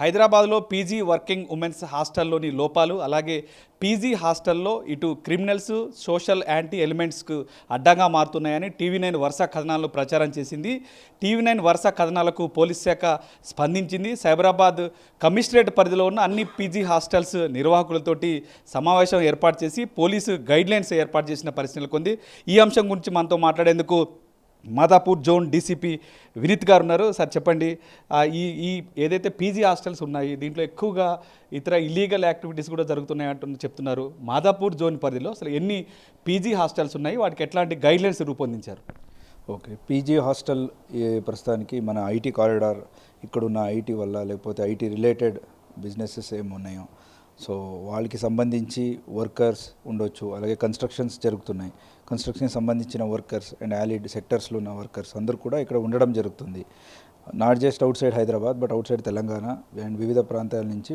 హైదరాబాద్లో PG working women's హాస్టల్లోని లోపాలు అలాగే పీజీ హాస్టల్లో ఇటు క్రిమినల్స్ సోషల్ యాంటీ ఎలిమెంట్స్కు అడ్డంగా మారుతున్నాయని టీవీ నైన్ వరుస కథనాలను ప్రచారం చేసింది. టీవీ నైన్ వరుస కథనాలకు పోలీస్ శాఖ స్పందించింది. సైబరాబాద్ కమిషనరేట్ పరిధిలో ఉన్న అన్ని పీజీ హాస్టల్స్ నిర్వాహకులతోటి సమావేశం ఏర్పాటు చేసి పోలీసు గైడ్లైన్స్ ఏర్పాటు చేసిన పరిస్థితి కొంది ఈ అంశం గురించి మనతో మాట్లాడేందుకు మాదాపూర్ జోన్ డీసీపీ వినీత్ గారు ఉన్నారు. సార్ చెప్పండి. ఈ ఈ ఏదైతే పీజీ హాస్టల్స్ ఉన్నాయి దీంట్లో ఎక్కువగా ఇతర ఇల్లీగల్ యాక్టివిటీస్ కూడా జరుగుతున్నాయి అంటూ చెప్తున్నారు మాదాపూర్ జోన్ పరిధిలో. అసలు ఎన్ని పీజీ హాస్టల్స్ ఉన్నాయి? వాటికి ఎట్లాంటి గైడ్లైన్స్ రూపొందించారు? ఓకే. పీజీ హాస్టల్ ప్రస్తుతానికి మన ఐటీ కారిడార్ ఇక్కడున్న ఐటీ వల్ల లేకపోతే ఐటీ రిలేటెడ్ బిజినెసెస్ ఏమి ఉన్నాయో. సో వాళ్ళకి సంబంధించి వర్కర్స్ ఉండొచ్చు అలాగే కన్స్ట్రక్షన్స్ జరుగుతున్నాయి. కన్స్ట్రక్షన్కి సంబంధించిన వర్కర్స్ అండ్ యాలిడ్ సెక్టర్స్లో ఉన్న వర్కర్స్ అందరూ కూడా ఇక్కడ ఉండడం జరుగుతుంది. Not just outside Hyderabad but outside Telangana and వివిధ ప్రాంతాల నుంచి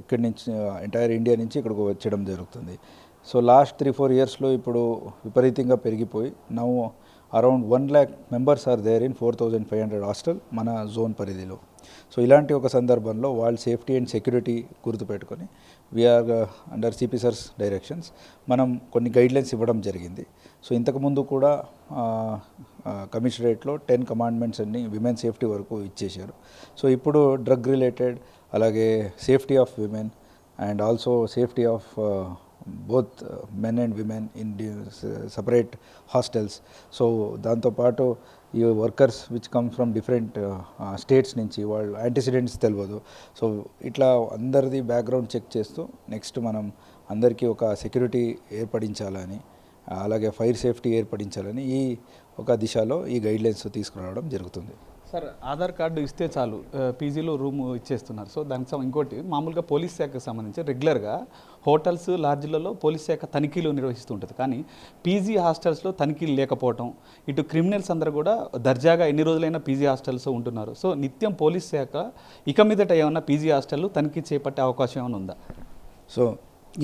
ఎక్కడి నుంచి ఎంటైర్ ఇండియా నుంచి ఇక్కడికి వచ్చడం జరుగుతుంది. సో లాస్ట్ త్రీ ఫోర్ ఇయర్స్లో ఇప్పుడు విపరీతంగా పెరిగిపోయి నవ్వు around one lakh members are there in four thousand five hundred hostel మన జోన్ పరిధిలో. సో ఇలాంటి ఒక సందర్భంలో వాళ్ళ సేఫ్టీ అండ్ సెక్యూరిటీ గుర్తుపెట్టుకొని వీఆర్ అండర్ సిపిసర్స్ డైరెక్షన్స్ మనం కొన్ని గైడ్లైన్స్ ఇవ్వడం జరిగింది. సో ఇంతకుముందు కూడా uh, uh, కమిషనరేట్లో టెన్ కమాండ్మెంట్స్ అన్ని విమెన్ సేఫ్టీ వరకు ఇచ్చేశారు. సో ఇప్పుడు డ్రగ్ రిలేటెడ్ అలాగే safety of women and also safety of uh, both men and women in separate hostels. So దాంతోపాటు ఈ workers which come from different states నుంచి వాళ్ళు యాంటిసిడెంట్స్ తెలియదు సో ఇట్లా అందరిది బ్యాక్గ్రౌండ్ చెక్ చేస్తూ నెక్స్ట్ మనం అందరికీ ఒక సెక్యూరిటీ ఏర్పడించాలని అలాగే ఫైర్ సేఫ్టీ ఏర్పడించాలని ఈ ఒక దిశలో ఈ గైడ్లైన్స్ తీసుకురావడం జరుగుతుంది. సార్ ఆధార్ కార్డు ఇస్తే చాలు పీజీలో రూమ్ ఇచ్చేస్తున్నారు. సో దానికి ఇంకోటి మామూలుగా పోలీస్ శాఖకు సంబంధించి రెగ్యులర్గా హోటల్స్ లాడ్జ్లలో పోలీస్ శాఖ తనిఖీలు నిర్వహిస్తుంటుంది. కానీ పీజీ హాస్టల్స్లో తనిఖీలు లేకపోవటం ఇటు క్రిమినల్స్ అందరూ కూడా దర్జాగా ఎన్ని రోజులైనా పీజీ హాస్టల్స్ ఉంటున్నారు. సో నిత్యం పోలీస్ శాఖ ఇక మీదట ఏమన్నా పీజీ హాస్టల్ తనిఖీ చేపట్టే అవకాశం ఏమైనా ఉందా? సో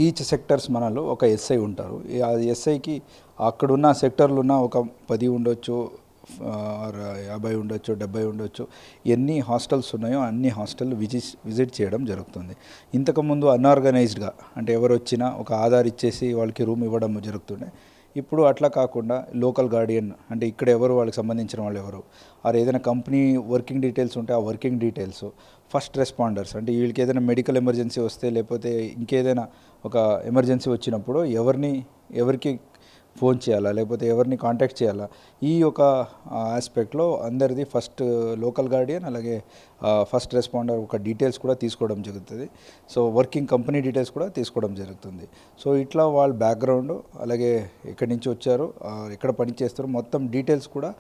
ఈచ్ సెక్టర్స్ మనలో ఒక ఎస్ఐ ఉంటారు. ఆ ఎస్ఐకి అక్కడున్న సెక్టర్లు ఉన్న ఒక పది ఉండొచ్చు ఆర్ యాభై ఉండొచ్చు డెబ్బై ఉండొచ్చు ఎన్ని హాస్టల్స్ ఉన్నాయో అన్ని హాస్టల్ విజిట్ విజిట్ చేయడం జరుగుతుంది. ఇంతకుముందు అన్ఆర్గనైజ్డ్గా అంటే ఎవరు వచ్చినా ఒక ఆధార్ ఇచ్చేసి వాళ్ళకి రూమ్ ఇవ్వడం జరుగుతుండే. ఇప్పుడు అట్లా కాకుండా లోకల్ గార్డియన్ అంటే ఇక్కడ ఎవరు వాళ్ళకి సంబంధించిన వాళ్ళు ఎవరు ఆర్ ఏదైనా కంపెనీ వర్కింగ్ డీటెయిల్స్ ఉంటే ఆ వర్కింగ్ డీటెయిల్స్ ఫస్ట్ రెస్పాండర్స్ అంటే వీళ్ళకి ఏదైనా మెడికల్ ఎమర్జెన్సీ వస్తే లేకపోతే ఇంకేదైనా ఒక ఎమర్జెన్సీ వచ్చినప్పుడు ఎవరిని ఎవరికి ఫోన్ చేయాలా? లేకపోతే ఎవరిని కాంటాక్ట్ చేయాలా? ఈ ఒక ఆస్పెక్ట్లో అందరిది ఫస్ట్ లోకల్ గార్డియన్ అలాగే ఫస్ట్ రెస్పాండర్ ఒక డీటెయిల్స్ కూడా తీసుకోవడం జరుగుతుంది. సో వర్కింగ్ కంపెనీ డీటెయిల్స్ కూడా తీసుకోవడం జరుగుతుంది. సో ఇట్లా వాళ్ళ బ్యాక్గ్రౌండ్ అలాగే ఎక్కడి నుంచి వచ్చారు ఎక్కడ పని చేస్తారు మొత్తం డీటెయిల్స్ కూడా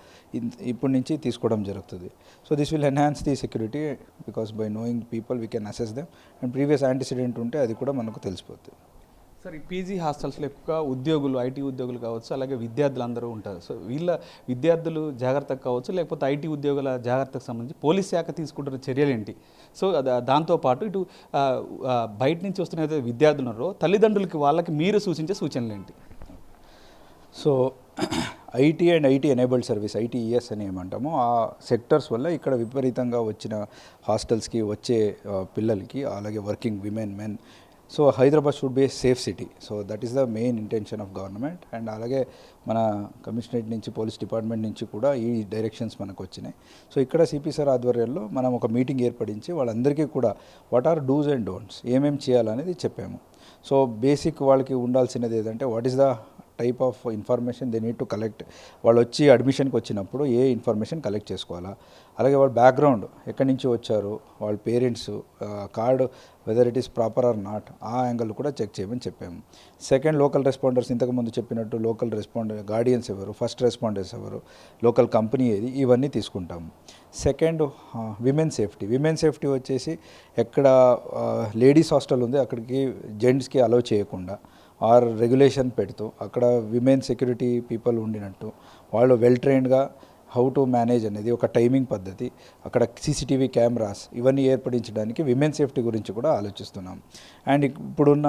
ఇప్పటి నుంచి తీసుకోవడం జరుగుతుంది. So this will enhance the security because by knowing people we can assess them and previous antecedent ఉంటే అది కూడా మనకు తెలిసిపోతుంది. సార్ ఈ పీజీ హాస్టల్స్లో ఎక్కువ ఉద్యోగులు ఐటీ ఉద్యోగులు కావచ్చు అలాగే విద్యార్థులు అందరూ ఉంటారు. సో వీళ్ళ విద్యార్థులు జాగ్రత్తగా కావచ్చు లేకపోతే ఐటీ ఉద్యోగుల జాగ్రత్తకు సంబంధించి పోలీస్ శాఖ తీసుకుంటున్న చర్యలు ఏంటి సో దాంతోపాటు ఇటు బయట నుంచి వస్తున్న ఏదైతే విద్యార్థులు ఉన్నారో తల్లిదండ్రులకి వాళ్ళకి మీరు సూచించే సూచనలు ఏంటి so IT and IT enabled service ITES అని ఏమంటామో ఆ సెక్టర్స్ వల్ల ఇక్కడ విపరీతంగా వచ్చిన హాస్టల్స్కి వచ్చే పిల్లలకి అలాగే working women men so Hyderabad should be a safe city. So that is the main intention of government. And అలాగే మన కమిషనరేట్ నుంచి పోలీస్ డిపార్ట్మెంట్ నుంచి కూడా ఈ డైరెక్షన్స్ మనకు వచ్చినాయి. సో ఇక్కడ సిపి సార్ ఆధ్వర్యంలో మనం ఒక మీటింగ్ ఏర్పడించి వాళ్ళందరికీ కూడా what are dos and don'ts ఏమేమి చేయాలనేది చెప్పాము. సో బేసిక్ వాళ్ళకి ఉండాల్సినది ఏదంటే what is the type of information they need to collect వాళ్ళు వచ్చి అడ్మిషన్కి వచ్చినప్పుడు ఏ ఇన్ఫర్మేషన్ కలెక్ట్ చేసుకోవాలా? అలాగే వాళ్ళ బ్యాక్గ్రౌండ్ ఎక్కడి నుంచి వచ్చారు? వాళ్ళ parents card whether it is proper or not ఆ యాంగిల్ కూడా చెక్ చేయమని చెప్పాము. సెకండ్ లోకల్ రెస్పాండర్స్ ఇంతకుముందు చెప్పినట్టు లోకల్ రెస్పాండర్ గార్డియన్స్ ఎవరు? ఫస్ట్ రెస్పాండర్స్ ఎవరు? లోకల్ కంపెనీ ఏది? ఇవన్నీ తీసుకుంటాము. Second women safety women safety వచ్చేసి ఎక్కడ లేడీస్ హాస్టల్ ఉంది అక్కడికి జెంట్స్కి అలౌ చేయకుండా ఆర్ రెగ్యులేషన్ పెడుతూ అక్కడ విమెన్ సెక్యూరిటీ పీపుల్ ఉండినట్టు వాళ్ళు వెల్ ట్రైన్డ్గా హౌ టు మేనేజ్ అనేది ఒక టైమింగ్ పద్ధతి అక్కడ సీసీటీవీ కెమెరాస్ ఇవన్నీ ఏర్పడించడానికి విమెన్ సేఫ్టీ గురించి కూడా ఆలోచిస్తున్నాం. అండ్ ఇప్పుడున్న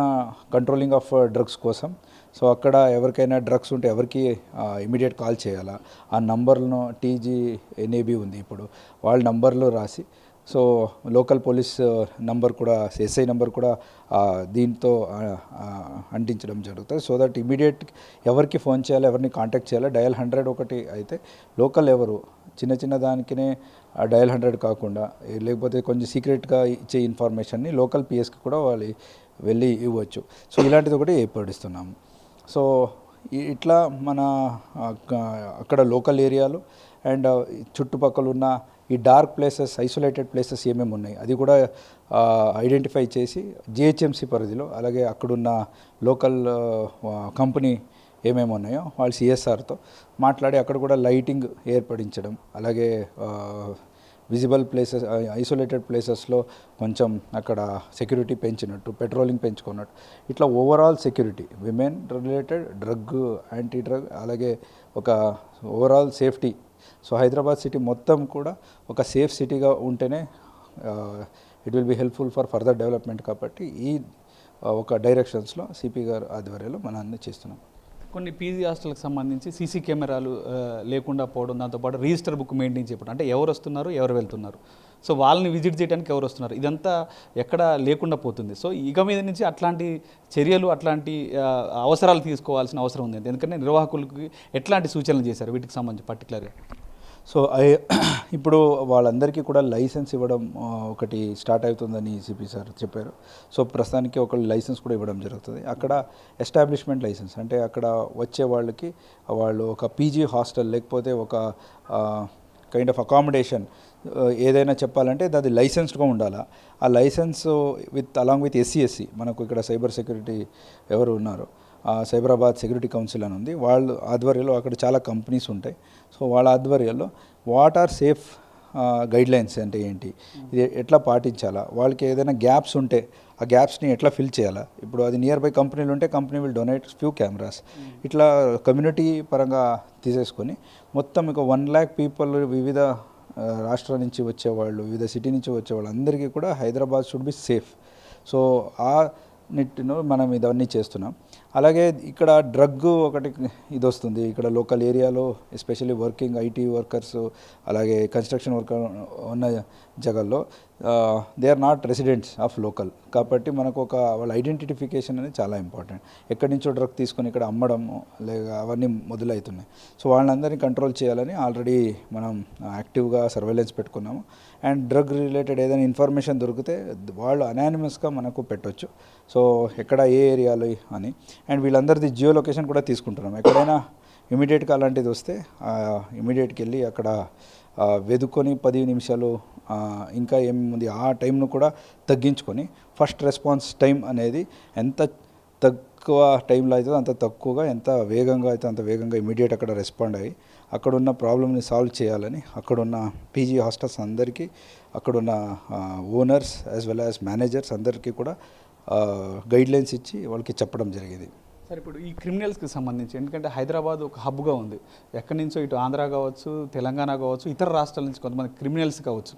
కంట్రోలింగ్ ఆఫ్ డ్రగ్స్ కోసం సో అక్కడ ఎవరికైనా డ్రగ్స్ ఉంటే ఎవరికి ఇమీడియట్ కాల్ చేయాలా? ఆ నంబర్లను టీజీ ఎన్ఏబి ఉంది ఇప్పుడు వాళ్ళ నంబర్లు రాసి సో లోకల్ పోలీస్ నంబర్ కూడా ఎస్ఐ నంబర్ కూడా దీంతో అంటించడం జరుగుతుంది. సో దట్ ఇమీడియట్ ఎవరికి ఫోన్ చేయాలి ఎవరిని కాంటాక్ట్ చేయాలి డయల్ హండ్రెడ్ ఒకటి అయితే లోకల్ ఎవరు చిన్న చిన్న దానికినే డయల్ హండ్రెడ్ కాకుండా లేకపోతే కొంచెం సీక్రెట్గా ఇచ్చే ఇన్ఫర్మేషన్ని లోకల్ పిఎస్కి కూడా వాళ్ళు వెళ్ళి ఇవ్వచ్చు. సో ఇలాంటిది ఒకటి ఏర్పడిస్తున్నాము. సో ఇట్లా మన అక్కడ లోకల్ ఏరియాలు అండ్ చుట్టుపక్కల ఉన్న ఈ డార్క్ ప్లేసెస్ ఐసోలేటెడ్ ప్లేసెస్ ఏమేమి ఉన్నాయి? అది కూడా ఐడెంటిఫై చేసి జిహెచ్ఎంసీ పరిధిలో అలాగే అక్కడున్న లోకల్ కంపెనీ ఏమేమి ఉన్నాయో వాళ్ళు సిఎస్ఆర్తో మాట్లాడి అక్కడ కూడా లైటింగ్ ఏర్పడించడం అలాగే విజిబుల్ ప్లేసెస్ ఐసోలేటెడ్ ప్లేసెస్లో కొంచెం అక్కడ సెక్యూరిటీ పెంచినట్టు పెట్రోలింగ్ పెంచుకున్నట్టు. ఇట్లా overall security women related drug anti drug అలాగే ఒక overall safety so Hyderabad city మొత్తం కూడా ఒక సేఫ్ సిటీగా ఉంటేనే it will be helpful for further development కాబట్టి ఈ ఒక డైరెక్షన్స్లో సిపి గారు ఆధ్వర్యంలో మనం అన్ని చేస్తున్నాం. కొన్ని పీజీ హాస్టల్కి సంబంధించి సీసీ కెమెరాలు లేకుండా పోవడం దాంతోపాటు రిజిస్టర్ బుక్ మెయింటైన్ చేయడం. అంటే ఎవరు వస్తున్నారు ఎవరు వెళ్తున్నారు. సో వాళ్ళని విజిట్ చేయడానికి ఎవరు వస్తున్నారు. ఇదంతా ఎక్కడ లేకుండా పోతుంది. సో ఇక మీద నుంచి అట్లాంటి చర్యలు అట్లాంటి అవసరాలు తీసుకోవాల్సిన అవసరం ఉంది. ఎందుకంటే నిర్వాహకులకి ఎట్లాంటి సూచనలు చేశారు వీటికి సంబంధించి పర్టికులర్గా సో ఇప్పుడు వాళ్ళందరికీ కూడా లైసెన్స్ ఇవ్వడం ఒకటి స్టార్ట్ అవుతుందని సిపి సార్ చెప్పారు. సో ప్రస్తుతానికి ఒక లైసెన్స్ కూడా ఇవ్వడం జరుగుతుంది. అక్కడ ఎస్టాబ్లిష్మెంట్ లైసెన్స్ అంటే అక్కడ వచ్చే వాళ్ళకి వాళ్ళు ఒక పీజీ హాస్టల్ లేకపోతే ఒక కైండ్ ఆఫ్ అకామిడేషన్ ఏదైనా చెప్పాలంటే అది లైసెన్స్డ్గా ఉండాలా? ఆ licence with along with SC మనకు ఇక్కడ సైబర్ సెక్యూరిటీ ఎవరు ఉన్నారో? సైబరాబాద్ సెక్యూరిటీ కౌన్సిల్ అని ఉంది. వాళ్ళు ఆధ్వర్యంలో అక్కడ చాలా కంపెనీస్ ఉంటాయి. సో వాళ్ళ ఆధ్వర్యంలో వాట్ ఆర్ సేఫ్ గైడ్లైన్స్ అంటే ఏంటి? ఇది ఎట్లా పాటించాలా? వాళ్ళకి ఏదైనా గ్యాప్స్ ఉంటే ఆ గ్యాప్స్ని ఎట్లా ఫిల్ చేయాలా? ఇప్పుడు అది నియర్ బై కంపెనీలు ఉంటే company will donate few cameras. ఇట్లా కమ్యూనిటీ పరంగా తీసేసుకొని మొత్తం ఇక వన్ ల్యాక్ పీపుల్ వివిధ రాష్ట్రాల నుంచి వచ్చేవాళ్ళు వివిధ సిటీ నుంచి వచ్చేవాళ్ళు అందరికీ కూడా Hyderabad should be safe. So ఆ నిట్టును మనం ఇవన్నీ చేస్తున్నాం. అలాగే ఇక్కడ డ్రగ్ ఒకటి ఇది వస్తుంది ఇక్కడ లోకల్ ఏరియాలో ఎస్పెషల్లీ వర్కింగ్ ఐటీ వర్కర్స్ అలాగే కన్స్ట్రక్షన్ వర్కర్ ఉన్న జగల్లో they are not residents of local కాబట్టి మనకు ఒక వాళ్ళ ఐడెంటిఫికేషన్ అనేది చాలా ఇంపార్టెంట్ ఎక్కడి నుంచో డ్రగ్ తీసుకొని ఇక్కడ అమ్మడము లేక అవన్నీ మొదలవుతున్నాయి సో వాళ్ళందరినీ కంట్రోల్ చేయాలని ఆల్రెడీ మనం యాక్టివ్గా సర్వేలెన్స్ పెట్టుకున్నాము. అండ్ డ్రగ్ రిలేటెడ్ ఏదైనా ఇన్ఫర్మేషన్ దొరికితే వాళ్ళు అనానిమస్గా మనకు పెట్టొచ్చు. సో ఎక్కడ ఏ ఏరియాలో అని. అండ్ వీళ్ళందరిది జియో లొకేషన్ కూడా తీసుకుంటున్నాం ఎక్కడైనా ఇమీడియట్గా అలాంటిది వస్తే ఇమీడియట్కి వెళ్ళి అక్కడ వెదుకొని పది నిమిషాలు ఇంకా ఏముంది ఆ టైంను కూడా తగ్గించుకొని ఫస్ట్ రెస్పాన్స్ టైం అనేది ఎంత తక్కువ టైంలో అవుతుందో అంత తక్కువగా ఎంత వేగంగా అయితే అంత వేగంగా ఇమీడియట్ అక్కడ రెస్పాండ్ అయ్యి అక్కడున్న ప్రాబ్లమ్ని సాల్వ్ చేయాలని అక్కడున్న పీజీ హాస్టల్స్ అందరికీ అక్కడున్న owners as well as managers అందరికీ కూడా గైడ్లైన్స్ ఇచ్చి వాళ్ళకి చెప్పడం జరిగింది. సార్ ఇప్పుడు ఈ క్రిమినల్స్కి సంబంధించి ఎందుకంటే హైదరాబాద్ ఒక హబ్గా ఉంది. ఎక్కడి నుంచో ఇటు ఆంధ్ర కావచ్చు తెలంగాణ కావచ్చు ఇతర రాష్ట్రాల నుంచి కొంతమంది క్రిమినల్స్ కావచ్చు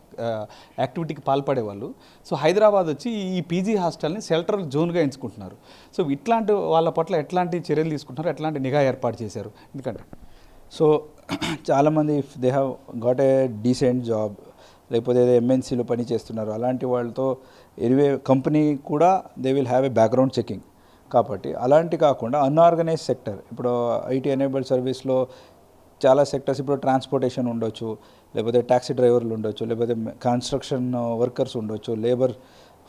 యాక్టివిటీకి పాల్పడే వాళ్ళు. సో హైదరాబాద్ వచ్చి ఈ పీజీ హాస్టల్ని షెల్టర్ జోన్గా ఎంచుకుంటున్నారు. సో ఇట్లాంటి వాళ్ళ పట్ల ఎట్లాంటి చర్యలు తీసుకుంటున్నారు ఎట్లాంటి నిఘా ఏర్పాటు చేశారు? ఎందుకంటే సో చాలామంది they have got a decent job లేకపోతే ఏదో ఎంఎన్సీలో పని చేస్తున్నారు అలాంటి వాళ్ళతో ఎనివే కంపెనీ కూడా they will have a background checking కాబట్టి అలాంటి కాకుండా అన్ఆర్గనైజ్ సెక్టర్ ఇప్పుడు ఐటీ ఎనేబుల్డ్ సర్వీస్లో చాలా సెక్టర్స్ ఇప్పుడు ట్రాన్స్పోర్టేషన్ ఉండొచ్చు లేకపోతే ట్యాక్సీ డ్రైవర్లు ఉండొచ్చు లేకపోతే కన్స్ట్రక్షన్ వర్కర్స్ ఉండొచ్చు లేబర్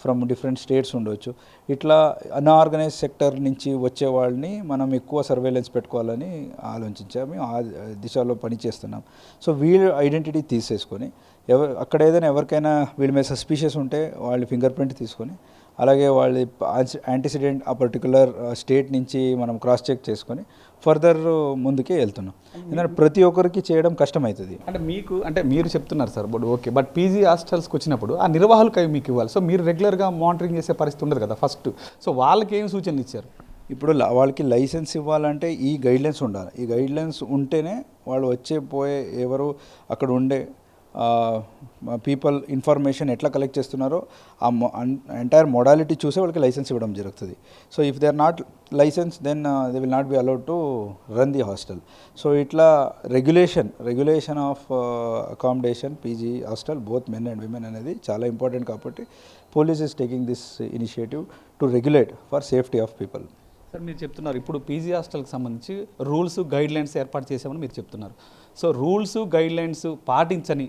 ఫ్రమ్ డిఫరెంట్ స్టేట్స్ ఉండొచ్చు. ఇట్లా అన్ఆర్గనైజ్ సెక్టర్ నుంచి వచ్చే వాళ్ళని మనం ఎక్కువ సర్వేలెన్స్ పెట్టుకోవాలని ఆలోచించాము ఆ దిశలో పని చేస్తున్నాం సో వీళ్ళు ఐడెంటిటీ తీసేసుకొని ఎవరు అక్కడ ఏదైనా ఎవరికైనా వీళ్ళ మీద సస్పీషియస్ ఉంటే వాళ్ళు ఫింగర్ ప్రింట్ తీసుకొని అలాగే వాళ్ళ యాంటిసిడెంట్ ఆ పర్టికులర్ స్టేట్ నుంచి మనం క్రాస్ చెక్ చేసుకొని ఫర్దర్ ముందుకే వెళ్తున్నాం. ఎందుకంటే ప్రతి ఒక్కరికి చేయడం కష్టమవుతుంది అంటే మీకు అంటే మీరు చెప్తున్నారు sir but okay but PG హాస్టల్స్కి వచ్చినప్పుడు ఆ నిర్వాహకులకు అవి మీకు ఇవ్వాలి. సో మీరు రెగ్యులర్గా మానిటరింగ్ చేసే పరిస్థితి ఉండదు కదా ఫస్ట్ సో వాళ్ళకి ఏం సూచనలు ఇచ్చారు? ఇప్పుడు వాళ్ళకి లైసెన్స్ ఇవ్వాలంటే ఈ గైడ్లైన్స్ ఉండాలి. ఈ గైడ్లైన్స్ ఉంటేనే వాళ్ళు వచ్చే పోయే ఎవరు అక్కడ ఉండే పీపుల్ ఇన్ఫర్మేషన్ ఎట్లా కలెక్ట్ చేస్తున్నారో ఆ ఎంటైర్ మోడాలిటీ చూసే వాళ్ళకి లైసెన్స్ ఇవ్వడం జరుగుతుంది. So if they are not licence then they will not be allowed to run the hostel so ఇట్లా regulation regulation of accommodation PG hostel both men and women అనేది చాలా important కాబట్టి police is taking this initiative to regulate for safety of people sir మీరు చెప్తున్నారు ఇప్పుడు PG హాస్టల్కి సంబంధించి rules guide lines ఏర్పాటు చేసామని మీరు చెప్తున్నారు. సో రూల్స్ గైడ్ లైన్స్ పాటించని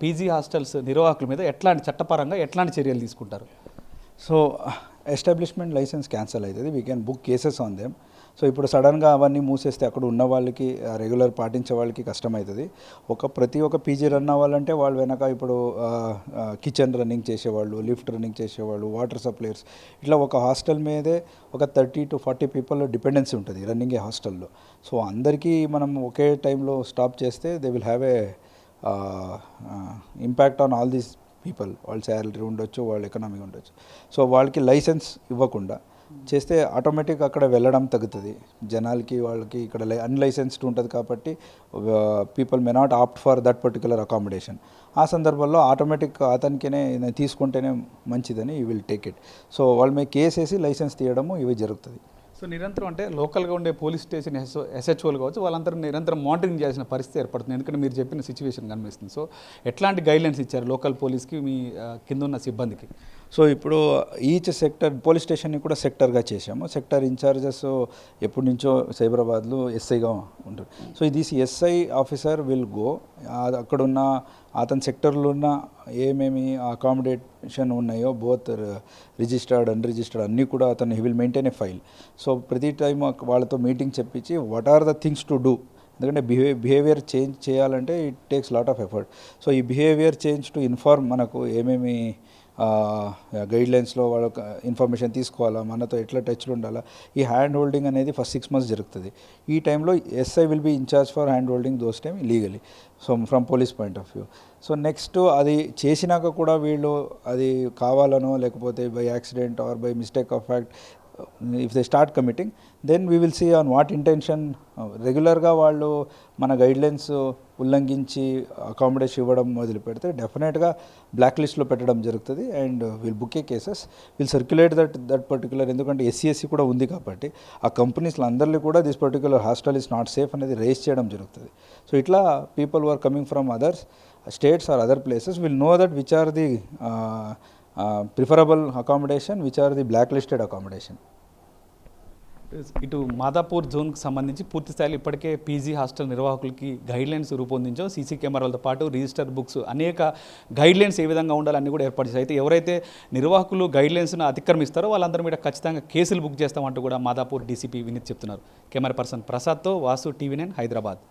పీజీ హాస్టల్స్ నిర్వాహకుల మీద ఎట్లాంటి చట్టపరంగా ఎట్లాంటి చర్యలు తీసుకుంటారు? సో ఎస్టాబ్లిష్మెంట్ లైసెన్స్ క్యాన్సిల్ అవుతుంది. We can book cases on them so ఇప్పుడు సడన్గా అవన్నీ మూసేస్తే అక్కడ ఉన్న వాళ్ళకి రెగ్యులర్ పాటించే వాళ్ళకి కష్టమవుతుంది. ఒక ప్రతి ఒక్క పీజీ రన్ అవ్వాలంటే వాళ్ళు వెనక ఇప్పుడు కిచెన్ రన్నింగ్ చేసేవాళ్ళు లిఫ్ట్ రన్నింగ్ చేసేవాళ్ళు వాటర్ సప్లైర్స్ ఇట్లా ఒక హాస్టల్ మీదే ఒక thirty to forty people dependency ఉంటుంది రన్నింగ్ ఏ హాస్టల్లో. సో అందరికీ మనం ఒకే టైంలో స్టాప్ చేస్తే they will have a impact on all these people వాళ్ళ శాలరీ ఉండొచ్చు వాళ్ళ ఎకనామీ ఉండొచ్చు. సో వాళ్ళకి లైసెన్స్ ఇవ్వకుండా చేస్తే ఆటోమేటిక్ అక్కడ వెళ్ళడం తగ్గుతుంది. జనాలకి వాళ్ళకి ఇక్కడ అన్లైసెన్స్డ్ ఉంటుంది కాబట్టి people may not opt for that particular accommodation ఆ సందర్భంలో ఆటోమేటిక్ అతనికినే నేను తీసుకుంటేనే మంచిదని ఈ విల్ టేక్ ఇట్ సో వాళ్ళ మీ కేసు వేసి లైసెన్స్ తీయడము ఇవి జరుగుతుంది. సో నిరంతరం అంటే లోకల్గా ఉండే పోలీస్ స్టేషన్ ఎస్ ఎస్హెచ్ఓలు కావచ్చు వాళ్ళందరూ నిరంతరం మానిటరింగ్ చేయాల్సిన పరిస్థితి ఏర్పడుతుంది. ఎందుకంటే మీరు చెప్పిన సిచ్యువేషన్ కనిపిస్తుంది. సో ఎట్లాంటి గైడ్లైన్స్ ఇచ్చారు లోకల్ పోలీస్కి మీ కింద ఉన్న సిబ్బందికి? సో ఇప్పుడు ఈచ్ సెక్టర్ పోలీస్ స్టేషన్ని కూడా సెక్టర్గా చేశాము. సెక్టర్ ఇన్ఛార్జెస్ ఎప్పటి నుంచో సైబరాబాద్లో ఎస్ఐగా ఉంటారు. So this SI officer will go. అక్కడ ఉన్న అతని సెక్టర్లో ఉన్న ఏమేమి అకామిడేషన్ ఉన్నాయో బోత్ రిజిస్టర్డ్ అన్రిజిస్టర్డ్ అన్నీ కూడా అతను he will maintain a file. So ప్రతి టైం వాళ్ళతో మీటింగ్ చెప్పించి what are the things to do? ఎందుకంటే బిహే బిహేవియర్ చేంజ్ చేయాలంటే it takes lot of effort. So ఈ బిహేవియర్ చేంజ్ టు ఇన్ఫార్మ్ మనకు ఏమేమి గైడ్లైన్స్లో వాళ్ళ ఇన్ఫర్మేషన్ తీసుకోవాలా? మనతో ఎట్లా టచ్లో ఉండాలా? ఈ హ్యాండ్ హోల్డింగ్ అనేది ఫస్ట్ సిక్స్ మంత్స్ జరుగుతుంది. ఈ టైంలో SI will be in charge for hand holding those time legally so from police point of view so next అది చేసినాక కూడా వీళ్ళు అది కావాలనో లేకపోతే by accident or by mistake of fact if they start committing then we will see on what intention రెగ్యులర్గా వాళ్ళు మన గైడ్లైన్స్ ఉల్లంఘించి అకామిడేషన్ ఇవ్వడం మొదలు పెడితే డెఫినెట్గా బ్లాక్ లిస్ట్లో పెట్టడం జరుగుతుంది and will book a cases will circulate that that particular ఎందుకంటే ఎస్సీఎస్సీ కూడా ఉంది కాబట్టి ఆ కంపెనీస్లో అందరిలో కూడా this particular hostel is not safe అనేది రేస్ చేయడం జరుగుతుంది. సో ఇట్లా people are coming from others states or other places will know that which are the preferable accommodation which are the blacklisted accommodation ఇటు మాదాపూర్ జోన్కి సంబంధించి పూర్తి స్థాయిలో ఇప్పటికే పీజీ హాస్టల్ నిర్వాహకులకి గైడ్లైన్స్ రూపొందించాం. సీసీ కెమెరాలతో పాటు రిజిస్టర్ బుక్స్ అనేక గైడ్లైన్స్ ఏ విధంగా ఉండాలని కూడా ఏర్పాటు చేశారు. అయితే ఎవరైతే నిర్వాహకులు గైడ్లైన్స్ను అతిక్రమిస్తారో వాళ్ళందరి మీద ఖచ్చితంగా కేసులు బుక్ చేస్తామంటూ కూడా మాదాపూర్ డీసీపీ వినీత్ చెప్తున్నారు. కెమెరా పర్సన్ ప్రసాద్తో వాసు టీవీ నైన్ హైదరాబాద్.